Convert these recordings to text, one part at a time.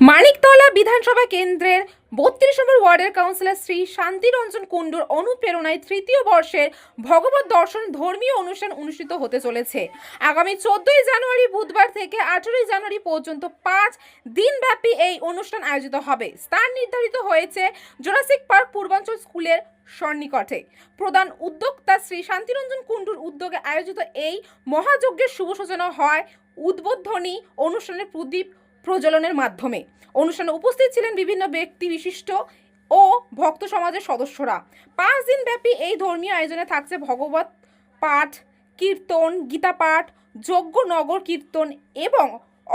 মানিকতলা বিধানসভা কেন্দ্রের বত্রিশ নম্বর ওয়ার্ডের কাউন্সিলর শ্রী শান্তিরঞ্জন কুণ্ডুর অনুপ্রেরণায় তৃতীয় বর্ষের ভগবত দর্শন ধর্মীয় অনুষ্ঠান অনুষ্ঠিত হতে চলেছে। আগামী চোদ্দই জানুয়ারি বুধবার থেকে আঠেরোই জানুয়ারি পর্যন্ত পাঁচ দিনব্যাপী এই অনুষ্ঠান আয়োজিত হবে। স্থান নির্ধারিত হয়েছে জোরাসিক পার্ক পূর্বাঞ্চল স্কুলের সন্নিকটে। প্রধান উদ্যোক্তা শ্রী শান্তিরঞ্জন কুণ্ডুর উদ্যোগে আয়োজিত এই মহাযজ্ঞের শুভ সূচনা হয় উদ্বোধনী অনুষ্ঠানের প্রদীপ প্রজ্বলনের মাধ্যমে। অনুষ্ঠানে উপস্থিত ছিলেন বিভিন্ন ব্যক্তি বিশিষ্ট ও ভক্ত সমাজের সদস্যরা। পাঁচ দিন ব্যাপী এই ধর্মীয় আয়োজনে থাকছে ভগবত পাঠ, কীর্তন, গীতা পাঠ, যজ্ঞ, নগর কীর্তন এবং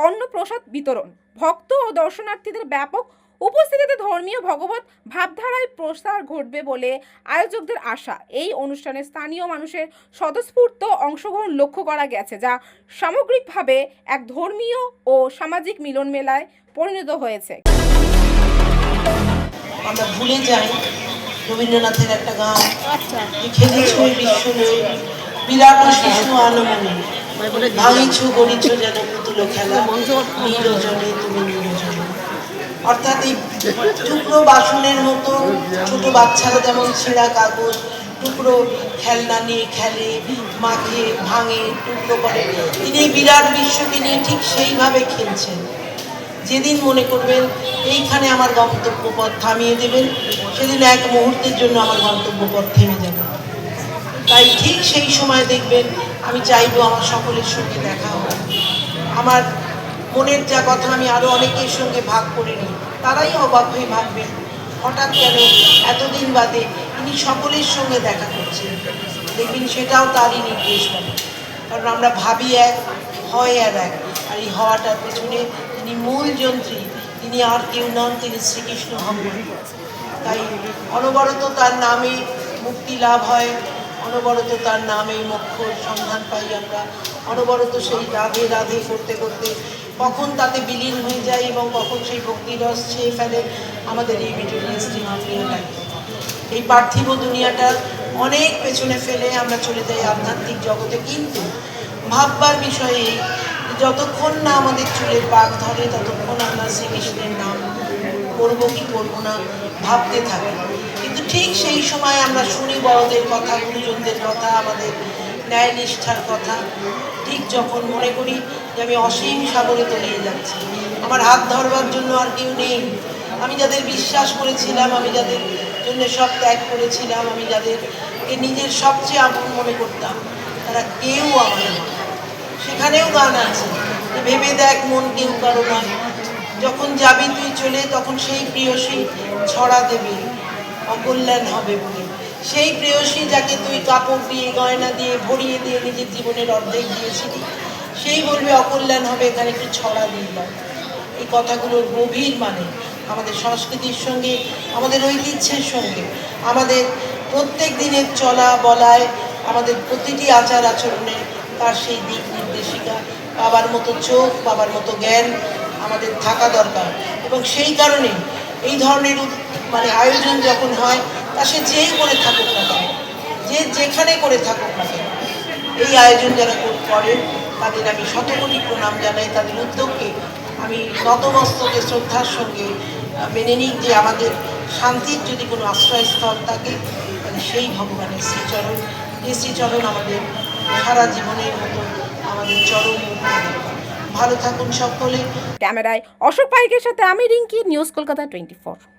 অন্নপ্রসাদ বিতরণ। ভক্ত ও দর্শনার্থীদের ব্যাপক উপস্থিতিতে ধর্মীয় ভগবত ভাবধারায় প্রসার ঘটবে বলে আয়োজকদের আশা। এই অনুষ্ঠানে স্থানীয় মানুষের স্বতঃস্ফূর্ত অংশগ্রহণ লক্ষ্য করা গেছে যা সামগ্রিকভাবে এক ধর্মীয় ও সামাজিক মিলন মেলায় পরিণত হয়েছে। আমরা ভুলে যাই রবীন্দ্রনাথের একটা গান। খেলেছ বিরাট শিশু আনমনে। ভাঙিছ গড়িছ যেন পুতুল খেলা। নিরজনে তুমি অর্থাৎ এই টুকরো বাসনের মতো ছোট বাচ্চারা যেমন ছেঁড়া কাগজ, টুকরো খেলনা নিয়ে খেলে মাখে ভাঙে, টুকরো করে, তিনি বিরাট বিশ্বকে নিয়ে ঠিক সেইভাবে খেলছেন। যেদিন মনে করবেন, এইখানে আমার গন্তব্য পথ থামিয়ে দেবেন, সেদিন এক মুহূর্তের জন্য আমার গন্তব্য পথ থেমে যাবে। তাই ঠিক সেই সময় দেখবেন, আমি চাইব আমার সকলের সঙ্গে দেখা হোক। আমার মনের যা কথা আমি আরও অনেকের সঙ্গে ভাগ করে নিই তারাই অবাক হয়ে ভাববেন হঠাৎ কেন এতদিন বাদে তিনি সকলের সঙ্গে দেখা করছেন? দেখবেন সেটাও তারই নির্দেশ বলে কারণ আমরা ভাবি এক, হয় আর এক, আর এই হওয়াটার পেছনে তিনি মূল যন্ত্রী, তিনি আর কেউ নন, তিনি শ্রীকৃষ্ণ ভগবান তাই অনবরত তার নামে মুক্তি লাভ হয়, অনবরত তার নামে মোক্ষর সন্ধান পাই আমরা, অনবরত সেই রাধে রাধে করতে করতে তাতে বিলীন হয়ে যায় এবং কখন সেই ভক্তিরস ছেয়ে ফেলে আমাদের এই দুনিয়াটাকে এই পার্থিব দুনিয়াটা অনেক পেছনে ফেলে আমরা চলে যাই আধ্যাত্মিক জগতে, কিন্তু ভাববার বিষয়ে যতক্ষণ না আমাদের চুলের পাক ধরে, ততক্ষণ আমরা শ্রীকৃষ্ণের নাম করব কি করব না ভাবতে থাকি। কিন্তু ঠিক সেই সময় আমরা শুনি বড়দের কথা, গুরুজনদের কথা, আমাদের ন্যায় নিষ্ঠার কথা। ঠিক যখন মনে করি যে আমি অসীম সাগরে তলিয়ে যাচ্ছি, আমার হাত ধরবার জন্য আর কেউ নেই। আমি যাদের বিশ্বাস করেছিলাম, আমি যাদের জন্য সব ত্যাগ করেছিলাম, আমি যাদেরকে নিজের সবচেয়ে আপন মনে করতাম, তারা কেউ আমার সেখানেও গান আছে যে, ভেবে দেখ মন কেউ কারও নয়। যখন যাবি তুই চলে, তখন সেই প্রিয়সী ছড়া দেবে, অকল্যাণ হবে বলে। সেই প্রেয়সী যাকে তুই কাপড় দিয়ে, গয়না দিয়ে, ভরিয়ে দিয়ে নিজের জীবনের অর্ধেক দিয়েছিলি, সেই বলবে, অকল্যাণ হবে এখানে একটু ছড়া দিয়ে দাও। এই কথাগুলোর গভীর মানে আমাদের সংস্কৃতির সঙ্গে, আমাদের ঐতিহ্যের সঙ্গে, আমাদের প্রত্যেক দিনের চলা বলায়, আমাদের প্রতিটি আচার আচরণে তার সেই দিক নির্দেশিকা। বাবার মতো চোখ, বাবার মতো জ্ঞান আমাদের থাকা দরকার। এবং সেই কারণে এই ধরনের মানে আয়োজন যখন হয় তা সে যেই করে থাকুক না কেন, যে যেখানে করে থাকুক না কেন, এই আয়োজন যারা কর- তাদের আমি শতকোটি প্রণাম জানাই, তাদের উদ্যোগকে আমি নতমস্তকে শ্রদ্ধার সঙ্গে মেনে নিই যে আমাদের শান্তির যদি কোনো আশ্রয়স্থল থাকে, তাহলে সেই ভগবানের শ্রীচরণ। যে শ্রীচরণ আমাদের সারা জীবনের মতো আমাদের চরম ভালো থাকুন সকলে। ক্যামেরায় অশোক পাইকের সাথে আমি Rinki, news Kolkata twenty four.